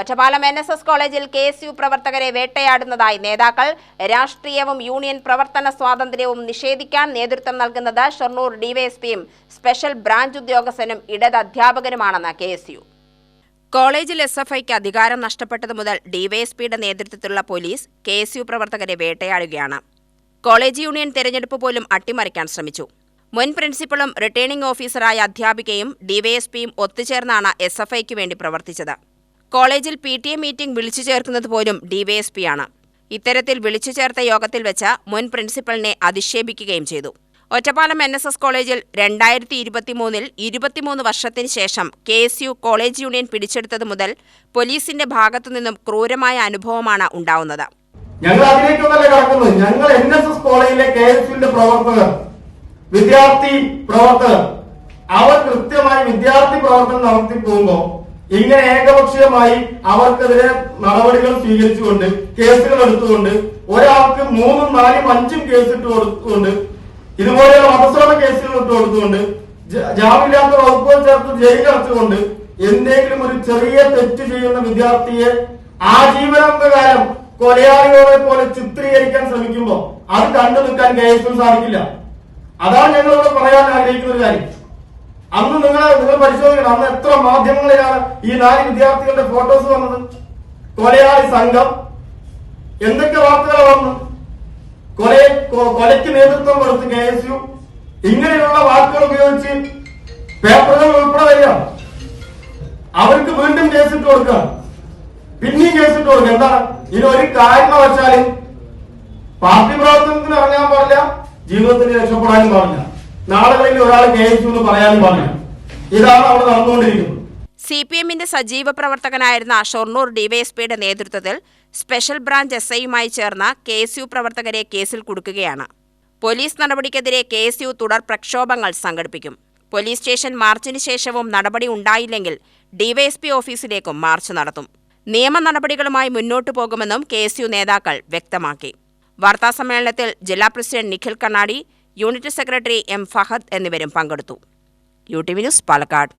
Ottapalam N S S കോളേജിൽ K S U പ്രവർത്തകരെ വേട്ടയാടുന്നതായി നേതാക്കൾ രാഷ്ട്രീയവും യൂണിയൻ പ്രവർത്തന സ്വാതന്ത്ര്യവും നിഷേധിക്കാൻ നേതൃത്വം നൽകുന്നത് ഷൊർണൂർ ഡിവൈഎസ്പിയും സ്പെഷ്യൽ ബ്രാഞ്ച് ഉദ്യോഗസ്ഥനും ഇടത് അധ്യാപകനുമാണെന്ന് കെ എസ് യു കോളേജിൽ എസ് എഫ് ഐക്ക് അധികാരം നഷ്ടപ്പെട്ടതു മുതൽ ഡിവൈഎസ്പിയുടെ നേതൃത്വത്തിലുള്ള പോലീസ് കെ എസ് യു പ്രവർത്തകരെ വേട്ടയാടുകയാണ്. കോളേജ് യൂണിയൻ തെരഞ്ഞെടുപ്പ് പോലും അട്ടിമറിക്കാൻ ശ്രമിച്ചു. മുൻ പ്രിൻസിപ്പളും റിട്ടേണിംഗ് ഓഫീസറായ അധ്യാപികയും ഡിവൈഎസ്പിയും ഒത്തുചേർന്നാണ് എസ് എഫ് ഐക്ക് വേണ്ടി പ്രവർത്തിച്ചത്. കോളേജിൽ പി ടി എ മീറ്റിംഗ് വിളിച്ചു ചേർക്കുന്നത് പോലും ഡിവൈഎസ്പിയാണ് ഇത്തരത്തിൽ വിളിച്ചു ചേർത്ത യോഗത്തിൽ വെച്ച മുൻ പ്രിൻസിപ്പലിനെ അധിക്ഷേപിക്കുകയും ചെയ്തു. ഒറ്റപ്പാലം എൻ എസ് എസ് കോളേജിൽ രണ്ടായിരത്തി ഇരുപത്തിമൂന്നിൽ ഇരുപത്തിമൂന്ന് വർഷത്തിന് ശേഷം K S U college union പിടിച്ചെടുത്തത് മുതൽ പോലീസിന്റെ ഭാഗത്തുനിന്നും ക്രൂരമായ അനുഭവമാണ് ഉണ്ടാവുന്നത്. ഞങ്ങൾ അതിലേക്കൊന്നല്ല കടക്കുന്നത്? ഞങ്ങൾ എൻ എസ് എസ് കോളേജിലെ കെ എസ് യുവിന്റെ പ്രവർത്തകർ വിദ്യാർത്ഥി പ്രവർത്തകർ. അവർ കൃത്യമായി വിദ്യാർത്ഥി പ്രവർത്തനം നടത്തി പോകുമ്പോൾ ഇങ്ങനെ ഏകപക്ഷീയമായി അവർക്കെതിരെ നടപടികൾ സ്വീകരിച്ചുകൊണ്ട് കേസുകൾ എടുത്തുകൊണ്ട് ഒരാൾക്ക് മൂന്നും നാലും അഞ്ചും കേസ് ഇട്ട് കൊടുത്തുകൊണ്ട് ഇതുപോലെയുള്ള മതശ്രമ കേസുകൾ ഇട്ട് കൊടുത്തുകൊണ്ട് ജാമില്ലാത്ത വകുപ്പുകൾ ചേർത്ത് ജയിലടച്ചുകൊണ്ട് എന്തെങ്കിലും ഒരു ചെറിയ തെറ്റ് ചെയ്യുന്ന വിദ്യാർത്ഥിയെ ആജീവനാന്തകാലം കൊലയാളികളെ പോലെ ചിത്രീകരിക്കാൻ ശ്രമിക്കുമ്പോൾ അത് കണ്ടു നിൽക്കാൻ കെ സാധിക്കില്ല. അതാണ് ഞങ്ങളോട് പറയാൻ ആഗ്രഹിക്കുന്ന ഒരു കാര്യം. അന്ന് നിങ്ങൾ നിങ്ങൾ പരിശോധിക്കണം. അന്ന് എത്ര മാധ്യമങ്ങളിലാണ് ഈ നാല് വിദ്യാർത്ഥികളുടെ ഫോട്ടോസ് വന്നത്? കൊലയാളി സംഘം. എന്തൊക്കെ വാർത്തകളാണ് വന്നു കൊലയെ കൊലയ്ക്ക് നേതൃത്വം കൊടുത്ത് കെ എസ് യു. ഇങ്ങനെയുള്ള വാക്കുകൾ ഉപയോഗിച്ച് പേപ്പറുകൾ ഉൾപ്പെടെ വരിക. അവർക്ക് വീണ്ടും കേസിട്ട് കൊടുക്കുക. പിന്നെയും കേസിട്ട് കൊടുക്കുക. എന്താണ്? ഇനി ഒരു കാരണവശാലും പാർട്ടി പ്രവർത്തനത്തിന് ഇറങ്ങാൻ പാടില്ല ജീവിതത്തിന് രക്ഷപ്പെടാനും പാടില്ല. നാളുകളിൽ ഒരാൾ ജയിച്ചു എന്ന് പറയാനും പാടില്ല. ഇതാണ് അവിടെ നടന്നുകൊണ്ടിരിക്കുന്നത്. സി പി എമ്മിന്റെ സജീവ പ്രവർത്തകനായിരുന്ന ഷൊർണൂർ ഡിവൈഎസ്പിയുടെ നേതൃത്വത്തിൽ സ്പെഷ്യൽ ബ്രാഞ്ച് എസ് ഐയുമായി ചേർന്ന കെ എസ് യു പ്രവർത്തകരെ കേസിൽ കുടുക്കുകയാണ്. പോലീസ് നടപടിക്കെതിരെ കെ എസ് യു തുടർ പ്രക്ഷോഭങ്ങൾ സംഘടിപ്പിക്കും. പോലീസ് സ്റ്റേഷൻ മാർച്ചിന് ശേഷവും നടപടി ഉണ്ടായില്ലെങ്കിൽ ഡിവൈഎസ്പി ഓഫീസിലേക്കും മാർച്ച് നടത്തും. നിയമ നടപടികളുമായി മുന്നോട്ടു പോകുമെന്നും കെ നേതാക്കൾ വ്യക്തമാക്കി. വാർത്താസമ്മേളനത്തിൽ ജില്ലാ പ്രസിഡന്റ് നിഖിൽ കണ്ണാടി യൂണിറ്റ് സെക്രട്ടറി എം ഫഹദ് എന്നിവരും പങ്കെടുത്തു. U T V news Palakkad.